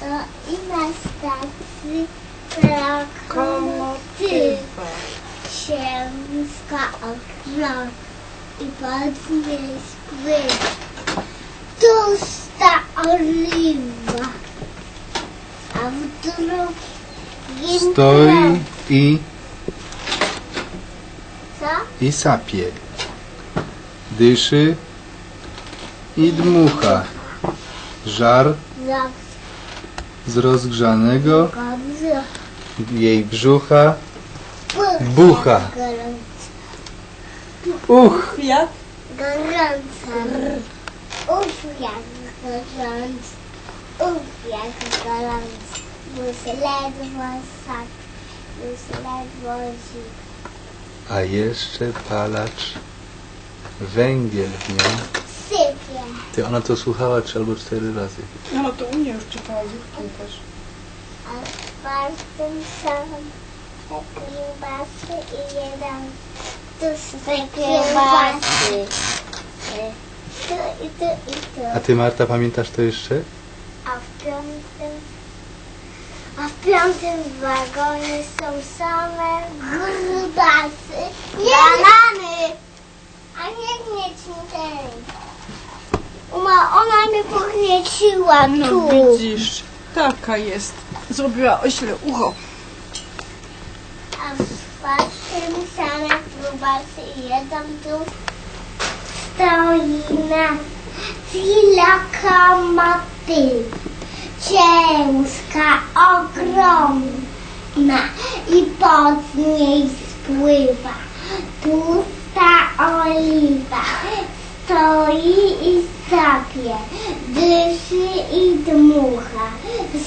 to i na stacji lokomotywa Siemska okno i pod niej spływa Tłusta oliwa, a w drugim Stoi i, Co? i sapie. Dyszy i dmucha. Żar Za z rozgrzanego jej brzucha. Bucha. Uch! Jak? Gorąco. Uf, jak gorąco. Uf, jak gorąco. Już ledwo sak. Już ledwo zik. A jeszcze palacz węgiel w nią. Ty, ona to słuchała trzy albo cztery razy. No to u mnie już czytała z Jurkiem też. A w każdym samym te kiełbasy i jeden tłuste kiełbasy. Tu i tu i tu. A ty, Marta, pamiętasz to jeszcze? A w piątym a w piątym wagonie są same grubasy. Banany! A nie gnieciny. Uma, ona mnie pognieciła No tu. widzisz, taka jest. Zrobiła ośle ucho. A w czwartym same grubasy i jeden tu stoi na lokomotyw. Ciężka, ogromna i pod niej spływa tłusta oliwa. Stoi i sapie, dyszy i dmucha.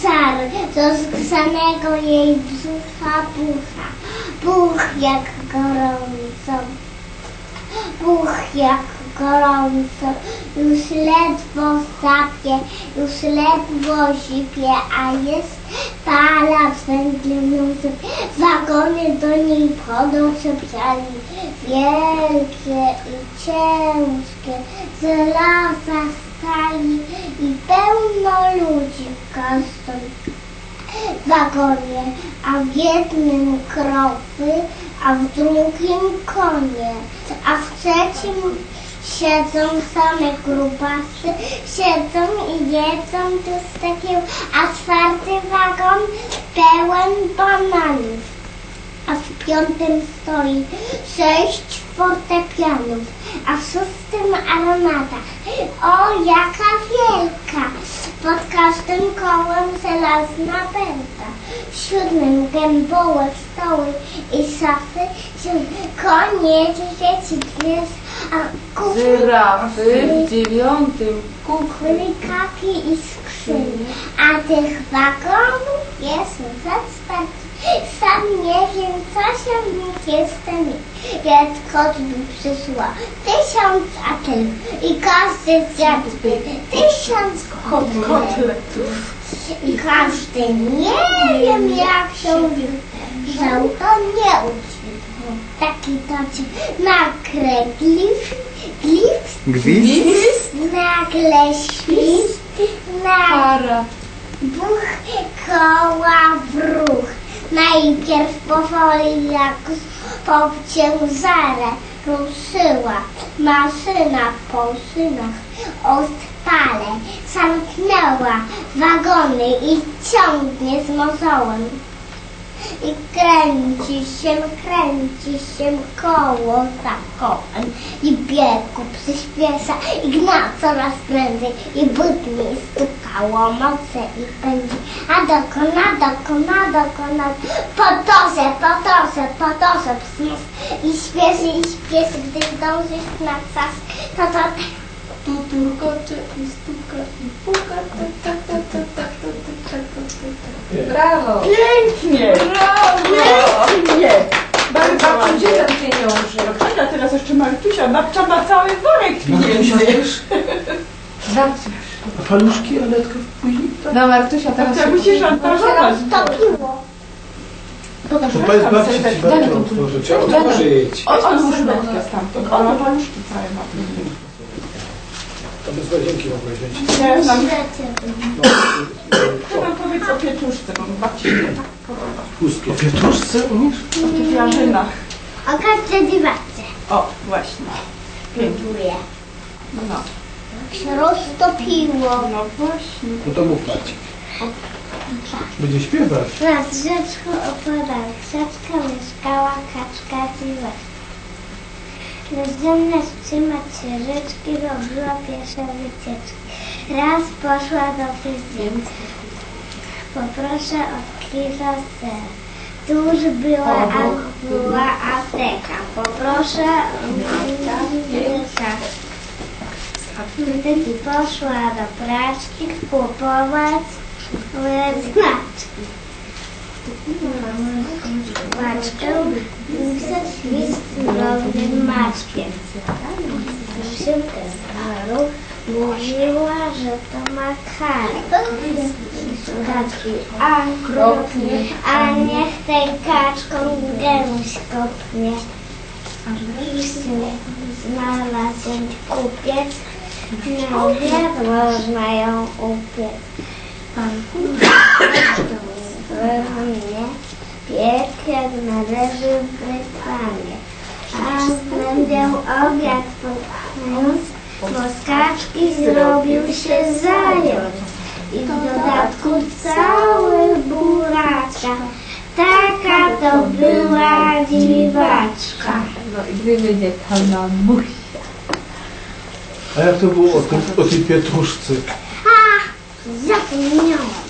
Żar rozgrzanego jej brzucha bucha. Buch jak gorąco, buch jak gorąco. Już ledwo sapie, już ledwo zipie, a jest fala z węglem Wagony do niej podążą psiali, wielkie i ciężkie, z lasa stali i pełno ludzi w każdym wagonie, a w jednym krowy, a w drugim konie, a w trzecim siedzą same grubasy, siedzą i jedzą a czwarty wagon pełen bananów. A w piątym stoi sześć fortepianów, a w szóstym armata. O, jaka wielka! Pod każdym kołem żelazna pęta. W siódmym gębołe stoły i szafy, siódmy konie, dzieci, dwie, Żyrafy w dziewiątym kukły. Krykaki i skrzynie, a tych wagonów jest czwarty. Sam nie wiem, co się w nich mi. Więc kot przysła tysiąc atel i każdy zjadłby tysiąc kotletów. I każdy nie wiem, jak się żał, to nie uczył. Taki to ci nagle glif, glif, Gwizd? nagle świst, nagle Para. Buch koła bruch. Najpierw powoli jak po ciężarę ruszyła maszyna po szynach odpale. Zamknęła wagony i ciągnie z mozołem. I kręci się, kręci się koło za kołem. I biegu przyspiesza i gna coraz prędzej. I butnie stukało moce i pędzi. A dokona, dokona, dokona. Po torze, po torze, po torze psmus. I śpieszy, i śpieszy, gdy dążysz na czas. To to Tu turkocze i stuka i puka. Tak, tak, tak, tak, tak, tak, tak, tak. Brawo! Pięknie! Pięknie! Bardzo Babciu, ładnie. gdzie ten pieniążek? Teraz jeszcze Martusia, babcia ma cały worek pieniędzy. Babcia. A paluszki, Aletka później? Tak? No Martusia, teraz Babcia się musi szantażować. topiło. Pokaż To powiedz tam babci, ci serwetkę. babcia otworzy. Trzeba otworzyć. O, Odłóż notkę stamtąd. Ona paluszki całe ma. To bez łazienki mogę wziąć. Nie, znam. Świecie. No, Wam powiedzieć, pietruszce, bo babci się tak podoba. O pietruszce umiesz? O tych jarzynach. O każdej dziwacie. O, właśnie. Pięknie. Dziękuję. No, się roztopiło. no właśnie. No to mów Marcin. Będzie śpiewać. Nad rzeczką opodal krzaczka mieszkała kaczka dziwaczka. Bezdomna trzymać się rzeczki robiła pierwsze wycieczki. Raz poszła do fryzjerki. Poproszę od kilo ser. Tuż była, a, była apteka. Poproszę o milka. Wtedy poszła do praczki kupować znaczki. Paczkę ze świstowym maczkiem. Szybkę staru mówiła, że to makar. Kaczki, a krupnie, a niech tej kaczką gęś kopnie. Znalazł kupiec, na obiad można ją upiec. Pan mnie piek jak należy w reklamie. A będę obiad podając, bo z kaczki zrobił się zając. I w dodatku cały buraczka. Taka to była dziwaczka. No i gdyby nie ta mamusia. A jak to było o, tym, o tej pietruszce? A, zapomniałam.